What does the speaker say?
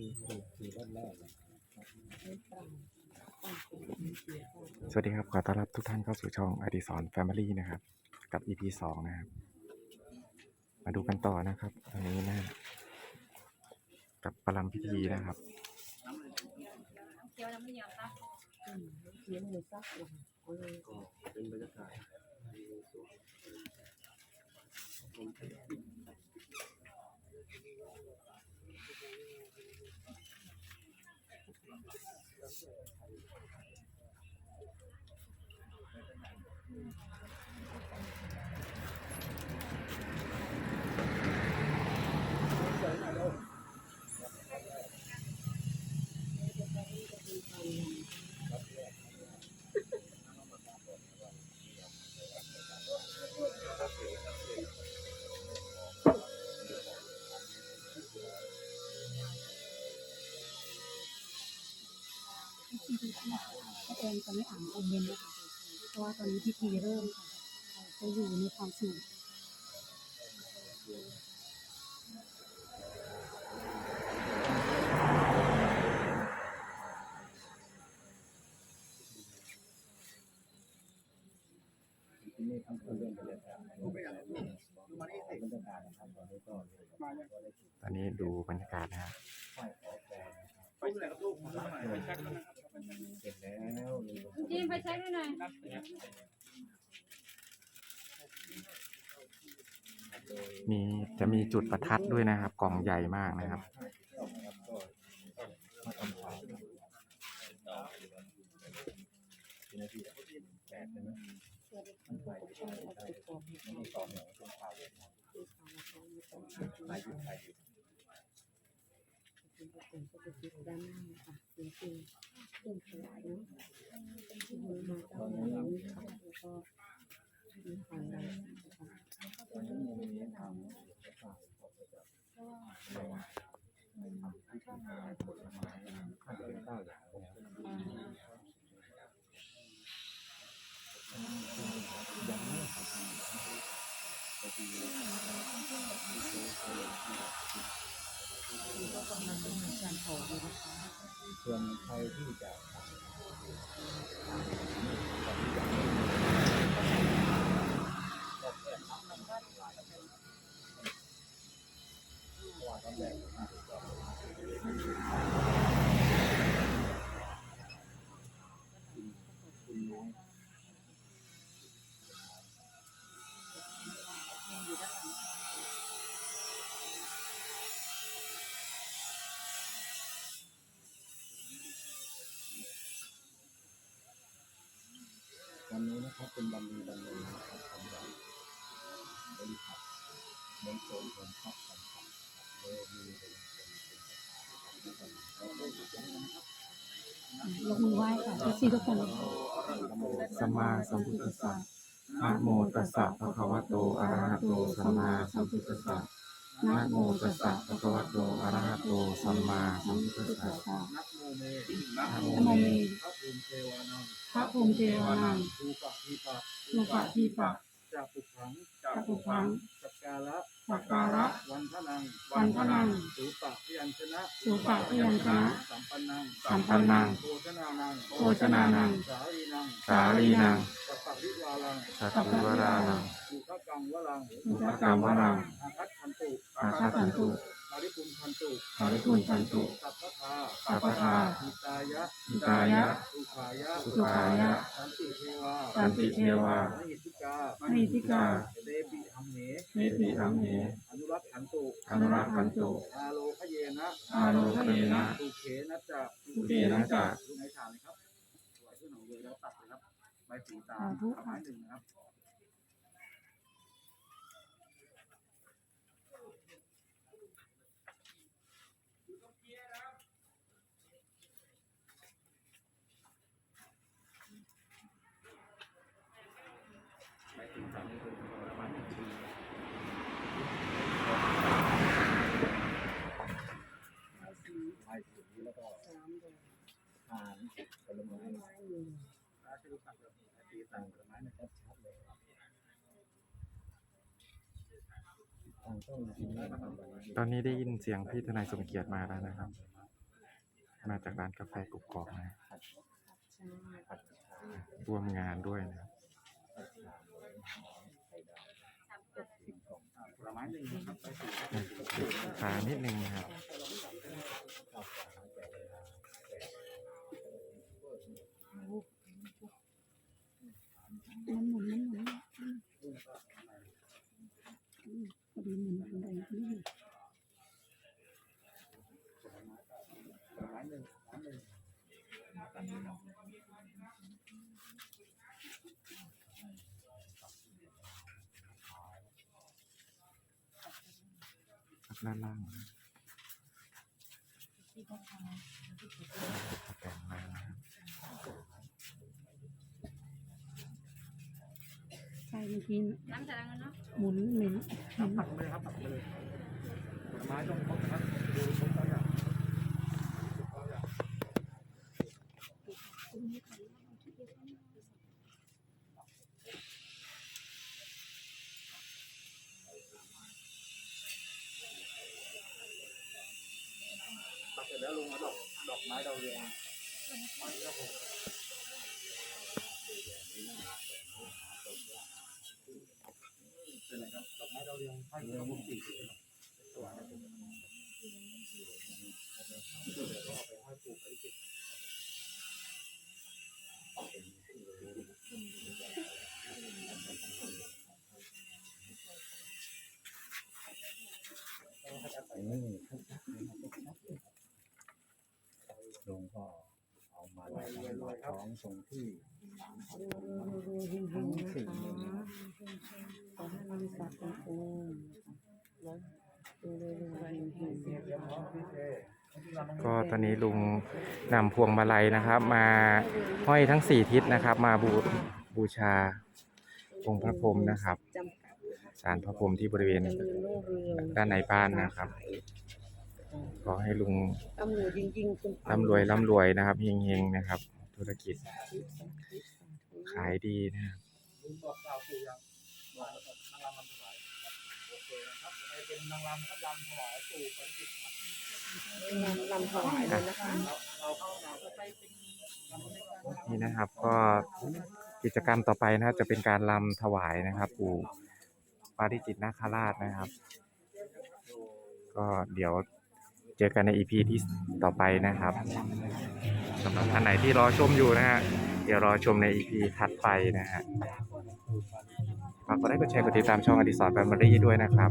คือคือคือรอบแรกนะสวัสดีครับ ขอต้อนรับทุกท่านเข้าสู่ช่องอดิสรแฟมิลี่นะครับ กับ EP สองนะครับ มาดูกันต่อนะครับตอนนี้นะกับประลัมพิธีนะครับเคี้ยวน้ำมันยำปะเสียงหมูสักก็เป็นบรรยากาศในสวนผม ป้า แอนจะไม่อ่านคอมเมนต์นะคะ ราะว่าตอนนี้พิธีเริ่มค่ะจะอยู่ในความสงบที่นี่ทั้งคนเรื่องบรรยากาศดูบรรยากาศนะครับตอนนี้ก็ตอนนี้ดูบรรยากาศนะครับ ไหว้ขอพรนะครับเสร็จแล้ว จิ้ม ไงมีจะมีจุดประทัดด้วยนะครับ กล่องใหญ่มากนะครับ มาทำข่าวกี่นาทีแปดใช่ไหมมันไปใช่ใช่ไม่ต้องต่อแถวเป็นข่าวนายหยุดนายหยุด เป็นปกติด้านหน้าค่ะเสียงเพลงเครื่องขยายเนาะที่มือมาเจ้าน้าที่ค่ะแล้วก็มีความดังค่ะตอนนี้มีทางาวของจะทำพิธีการผลไม้ข้าวเป็นข้าวอย่างยังไม่ทำก็ คือก็กำลังเป็นการขออยู่นะคะส่วนใครที่จะวันนี้นะครับ เป็นวันดีวันหนึ่งนะครับสำหรับบริษัทในโซนของพักสำคัญโดยมีเป็นเป็นเป็นสังฆ์เราได้ยกมือไหว้ค่ะทุกที่ทุกคนสัมมาสัมพุทธัสสะนะโมตัสสะภะคะวะโตอะระหะโตสัมมาสัมพุทธัสสะ นะโมตัสสะภะคะวะโตอะระหะโตสัมมาสัมพุทธัสสะนะโมเมพระภูมิเทวานังพระภูมิเทวานังภูปะทีปะลูกะทีปะจะปุขังจะปุพัง กการะสักการะ วันทนังวันทนังสูปะพิยัญชนะ สุปะพยัญชนะ สัมปันนังสัมปันนัง โภชนานังโภชนานัง สาลีนัง สาลีนัง สัพพะวิวาลังสัตตวรานังอุทกังวลังอุตกรรมวรังอาคัตคันตุอาคาตันตุมา ริปุณคันตุหาริพุนทันตุสัพพะทาสัพพทาหิตายะหิตายะ สุขายะ สุขายะ สันติเทวา สันติเทวามหิติกานิติกาเดปิอัมเหเมติอัมเหอนุรักขันตุอนุรักขันตุ อาโลคเยนะอาโลคเยนะสุเขนะจะสุเขนะจะลูกไม้ถามเลยครับสวยขึ้นหน่อยเลยแล้วตัดเลยครับใบสีตาสาธุเอาไม้หนึ่งนะครับ ไปถึงสามนี่คือประมาณหนึ่งปีไม้สีแล้วก็ทานผลไม้ถ้าชื่อสั่งแบบนี้ตีสั่งผลไม้เนี่ยชัดๆเลยตอนนี้ได้ยินเสียงพี่ทนายสมเกียรติมาแล้วนะครับ มาจากร้านกาแฟกุกกอกนะร่วมงานด้วยนะครับ หนึ่งนะครับไปสู่ ขานิดนึงนะครับ ข้าวสารแก่เวลาแก่ มันหมุนมันหมุนอืมพอดีหมุนทางใดที่หนึ่ง ผลไม้หนึ่ ด้านล่างนะแต่งมานะครับใช่เมื่อกี้น้ำใส่แล้วเนาะหมุนเหม็นเหม็นผัดไปเลยครับผัดไปเลยผลไม้ต้องครบนะครับดูครบแล้วอย่างตั ดเสร็จแล้วลุงเอาดอกดอกไม้ดาวเรืองเป็นไรครับดอกไม้ดาวเรืองให้เรามุกสี่ตัวนะครับแล้วก็เอาไปให้ปลูกไปที่ นี่ ลุงก็เอามาลอยลอยท้องทรงที่รวยๆเฮงๆนะคะขอให้บริษัทของคุณแล้วรวยๆเฮงๆนะคะก็ตอนนี้ลุงนำพวงมาลัยนะครับ มาห้อยทั้งสี่ทิศนะครับ มาบูบูชาองค์พระพรหมนะครับจำกัดนะคะศาลพระพรหมที่บริเวณด้านในบ้านนะครับ ขอให้ลุงร่ำรวยยิ่งๆขึ้นไปร่ำรวยร่ำรวยนะครับเฮงๆนะครับ ธุรกิจขายดีนะครับลุงบอกกล่าวปู่ยังนางรำรำถวายโอเคนะครับให้เป็นนางรำครับรำถวายปู่ปฏิจิตครับนำนำถวายเลยนะคะเราเข้ามาก็ไปเป็นรำให้กันนี่นะครับก็กิจกรรมต่อไปนะครับจะเป็นการลำถวายนะครับ ปู่ปาริจิตนาคราชนะครับ ก็เดี๋ยว เจอกันในอีพีที่ต่อไปนะครับสำหรับท่านไหนที่รอชมอยู่นะฮะเดี๋ยวรอชมในอีพีถัดไปนะฮะฝากกดไลค์กดแชร์กดติดตามช่องอดิศรแฟมิลี่ด้วยนะครับ